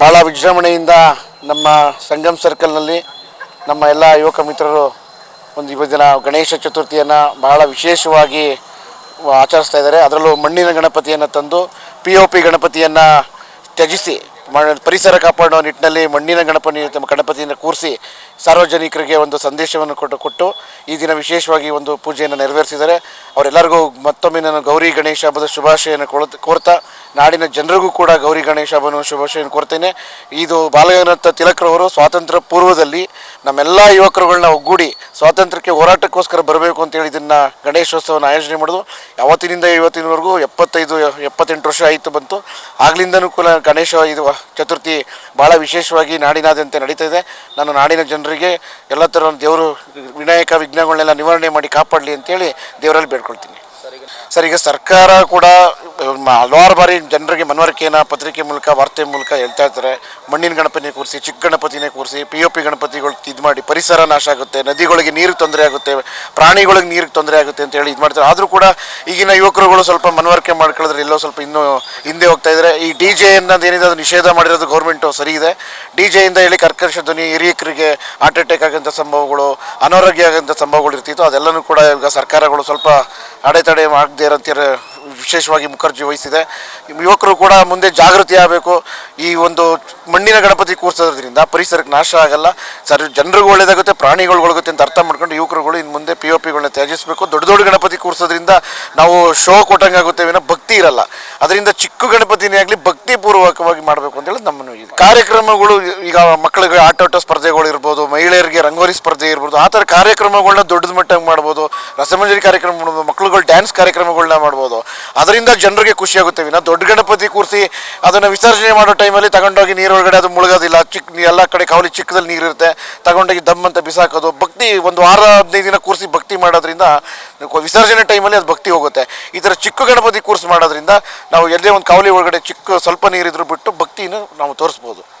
ಭಾಳ ವಿಜೃಂಭಣೆಯಿಂದ ನಮ್ಮ ಸಂಗಮ್ ಸರ್ಕಲ್ನಲ್ಲಿ ನಮ್ಮ ಎಲ್ಲ ಯುವಕ ಮಿತ್ರರು ಒಂದು ಇವತ್ತು ದಿನ ಗಣೇಶ ಚತುರ್ಥಿಯನ್ನು ಬಹಳ ವಿಶೇಷವಾಗಿ ಆಚರಿಸ್ತಾ ಇದ್ದಾರೆ. ಅದರಲ್ಲೂ ಮಣ್ಣಿನ ಗಣಪತಿಯನ್ನು ತಂದು ಪಿ ಒ ಪಿ ಗಣಪತಿಯನ್ನು ತ್ಯಜಿಸಿ ಪರಿಸರ ಕಾಪಾಡುವ ನಿಟ್ಟಿನಲ್ಲಿ ಮಣ್ಣಿನ ಗಣಪತಿ ಗಣಪತಿಯನ್ನು ಕೂರಿಸಿ ಸಾರ್ವಜನಿಕರಿಗೆ ಒಂದು ಸಂದೇಶವನ್ನು ಕೊಟ್ಟು ಕೊಟ್ಟು ಈ ದಿನ ವಿಶೇಷವಾಗಿ ಒಂದು ಪೂಜೆಯನ್ನು ನೆರವೇರಿಸಿದ್ದಾರೆ. ಅವರೆಲ್ಲರಿಗೂ ಮತ್ತೊಮ್ಮೆ ನಾನು ಗೌರಿ ಗಣೇಶ ಹಬ್ಬದ ಶುಭಾಶಯನ ಕೋರ್ತಾ, ನಾಡಿನ ಜನರಿಗೂ ಕೂಡ ಗೌರಿ ಗಣೇಶ ಹಬ್ಬನ ಶುಭಾಶಯನ್ನು ಕೋರ್ತೇನೆ ಇದು ಬಾಲಗಂಗಾಧರ ತಿಲಕ್ರವರು ಸ್ವಾತಂತ್ರ್ಯ ಪೂರ್ವದಲ್ಲಿ ನಮ್ಮೆಲ್ಲ ಯುವಕರುಗಳನ್ನ ಒಗ್ಗೂಡಿ ಸ್ವಾತಂತ್ರ್ಯಕ್ಕೆ ಹೋರಾಟಕ್ಕೋಸ್ಕರ ಬರಬೇಕು ಅಂತೇಳಿ ಇದನ್ನು ಗಣೇಶೋತ್ಸವನ ಆಯೋಜನೆ ಮಾಡೋದು. ಯಾವತ್ತಿನಿಂದ ಇವತ್ತಿನವರೆಗೂ ಎಪ್ಪತ್ತೈದು, ಎಪ್ಪತ್ತೆಂಟು ವರ್ಷ ಆಯಿತು ಬಂತು. ಆಗ್ಲಿಂದನೂ ಕೂಡ ಗಣೇಶ ಇದು ಚತುರ್ಥಿ ಭಾಳ ವಿಶೇಷವಾಗಿ ನಾಡಿನಾದ್ಯಂತ ನಡೀತಾ ಇದೆ. ನಾನು ನಾಡಿನ ಜನರಿಗೆ ಎಲ್ಲ ಥರ ದೇವರು, ವಿನಾಯಕ ವಿಘ್ನಗಳನ್ನೆಲ್ಲ ನಿವಾರಣೆ ಮಾಡಿ ಕಾಪಾಡಲಿ ಅಂತೇಳಿ ದೇವರಲ್ಲಿ ಬೇಡ್ಕೊಳ್ತೀನಿ. ಸರ್, ಈಗ ಸರ್ಕಾರ ಕೂಡ ಹಲವಾರು ಬಾರಿ ಜನರಿಗೆ ಮನವರಿಕೆಯನ್ನು ಪತ್ರಿಕೆ ಮೂಲಕ, ವಾರ್ತೆ ಮೂಲಕ ಹೇಳ್ತಾ ಇರ್ತಾರೆ. ಮಣ್ಣಿನ ಗಣಪತಿನೇ ಕೂರಿಸಿ, ಚಿಕ್ಕ ಗಣಪತಿನೇ ಕೂರಿಸಿ ಪಿ ಒ ಪಿ ಗಣಪತಿಗಳು ಇದು ಮಾಡಿ, ಪರಿಸರ ನಾಶ ಆಗುತ್ತೆ, ನದಿಗಳಿಗೆ ನೀರು ತೊಂದರೆ ಆಗುತ್ತೆ, ಪ್ರಾಣಿಗಳಿಗೆ ನೀರಿಗೆ ತೊಂದರೆ ಆಗುತ್ತೆ ಅಂತ ಹೇಳಿ ಇದು ಮಾಡ್ತಾರೆ. ಆದರೂ ಕೂಡ ಈಗಿನ ಯುವಕರುಗಳು ಸ್ವಲ್ಪ ಮನವರಿಕೆ ಮಾಡ್ಕೊಳ್ಳೋದ್ರೆ ಎಲ್ಲೋ ಸ್ವಲ್ಪ ಇನ್ನೂ ಹಿಂದೆ ಹೋಗ್ತಾ ಇದ್ದಾರೆ. ಈ ಡಿ ಜೆ ಅನ್ನೋದೇನಿದೆ ಅದು ನಿಷೇಧ ಮಾಡಿರೋದು ಗೌರ್ಮೆಂಟು ಸರಿ ಇದೆ. ಡಿ ಇಂದ ಹೇಳಿ ಕರ್ಕಶ ಧ್ವನಿ, ಹಿರಿಯಕರಿಗೆ ಹಾರ್ಟ್ ಅಟ್ಯಾಕ್ ಆಗೋಂಥ ಸಂಭವಗಳು, ಅನಾರೋಗ್ಯ ಆಗೋಂಥ ಸಂಭವಗಳು ಇರ್ತಿತ್ತು. ಅದೆಲ್ಲನೂ ಕೂಡ ಈಗ ಸರ್ಕಾರಗಳು ಸ್ವಲ್ಪ ಅಡೆತಡೆ ಆಗದೇ ಇರೋಂಥ ವಿಶೇಷವಾಗಿ ಮುಖರ್ಜಿ ವಹಿಸಿದೆ. ಯುವಕರು ಕೂಡ ಮುಂದೆ ಜಾಗೃತಿ ಆಗಬೇಕು. ಈ ಒಂದು ಮಣ್ಣಿನ ಗಣಪತಿ ಕೂರಿಸೋದ್ರಿಂದ ಪರಿಸರಕ್ಕೆ ನಾಶ ಆಗಲ್ಲ. ಸರ್, ಜನರಿಗೂ ಒಳ್ಳೇದಾಗುತ್ತೆ ಪ್ರಾಣಿಗಳು ಒಳಗುತ್ತೆ ಅಂತ ಅರ್ಥ ಮಾಡ್ಕೊಂಡು ಯುವಕರುಗಳು ಇನ್ನು ಮುಂದೆ ಪಿ ಒ ಪಿಗಳನ್ನ ತ್ಯಜಿಸಬೇಕು. ದೊಡ್ಡ ದೊಡ್ಡ ಗಣಪತಿ ಕೂರಿಸೋದ್ರಿಂದ ನಾವು ಶೋ ಕೊಟ್ಟಂಗೆ ಆಗುತ್ತೆ ಭಕ್ತಿ ಇರಲ್ಲ. ಅದರಿಂದ ಚಿಕ್ಕ ಗಣಪತಿನೇ ಆಗಲಿ ಭಕ್ತಿ ಪೂರ್ವಕವಾಗಿ ಮಾಡಬೇಕು ಅಂತ ಹೇಳಿ ನಮ್ಮನ್ನು ಕಾರ್ಯಕ್ರಮಗಳು ಈಗ ಮಕ್ಕಳಿಗೆ ಆಟೋಟ ಸ್ಪರ್ಧೆಗಳು ಇರ್ಬೋದು, ಮಹಿಳೆಯರಿಗೆ ರಂಗೋಲಿ ಸ್ಪರ್ಧೆ ಇರ್ಬೋದು, ಆ ಥರ ಕಾರ್ಯಕ್ರಮಗಳನ್ನ ದೊಡ್ಡದ ಮಟ್ಟಕ್ಕೆ ಮಾಡ್ಬೋದು, ರಸಮಂಜರಿ ಕಾರ್ಯಕ್ರಮ ಮಾಡ್ಬೋದು, ಮಕ್ಕಳುಗಳು ಡ್ಯಾನ್ಸ್ ಕಾರ್ಯಕ್ರಮಗಳನ್ನ ಮಾಡ್ಬೋದು. ಅದರಿಂದ ಜನರಿಗೆ ಖುಷಿ ಆಗುತ್ತೆ ವಿನ ದೊಡ್ಡ ಗಣಪತಿ ಕೂರಿಸಿ ಅದನ್ನು ವಿಸರ್ಜನೆ ಮಾಡೋ ಟೈಮಲ್ಲಿ ತಗೊಂಡೋಗಿ ನೀರೊಳಗಡೆ ಅದು ಮುಳುಗೋದಿಲ್ಲ ಚಿಕ್ಕ ಎಲ್ಲ ಕಡೆ ಕಾವಲಿ ಚಿಕ್ಕದಲ್ಲಿ ನೀರಿರುತ್ತೆ, ತಗೊಂಡೋಗಿ ದಮ್ ಅಂತ ಬಿಸಾಕೋದು, ಭಕ್ತಿ ಒಂದು ವಾರ ಹದಿನೈದು ದಿನ ಕೂರಿಸಿ ಭಕ್ತಿ ಮಾಡೋದ್ರಿಂದ ವಿಸರ್ಜನೆ ಟೈಮಲ್ಲಿ ಅದು ಭಕ್ತಿ ಹೋಗುತ್ತೆ. ಈ ಥರ ಚಿಕ್ಕ ಗಣಪತಿ ಕೂರಿಸಿ ಮಾಡೋದ್ರಿಂದ ನಾವು ಎಲ್ಲೇ ಒಂದು ಕಾವಲಿ ಒಳಗಡೆ ಚಿಕ್ಕ ಸ್ವಲ್ಪ ನೀರಿದ್ರು ಬಿಟ್ಟು ಭಕ್ತಿನ ನಾವು ತೋರಿಸ್ಬೋದು.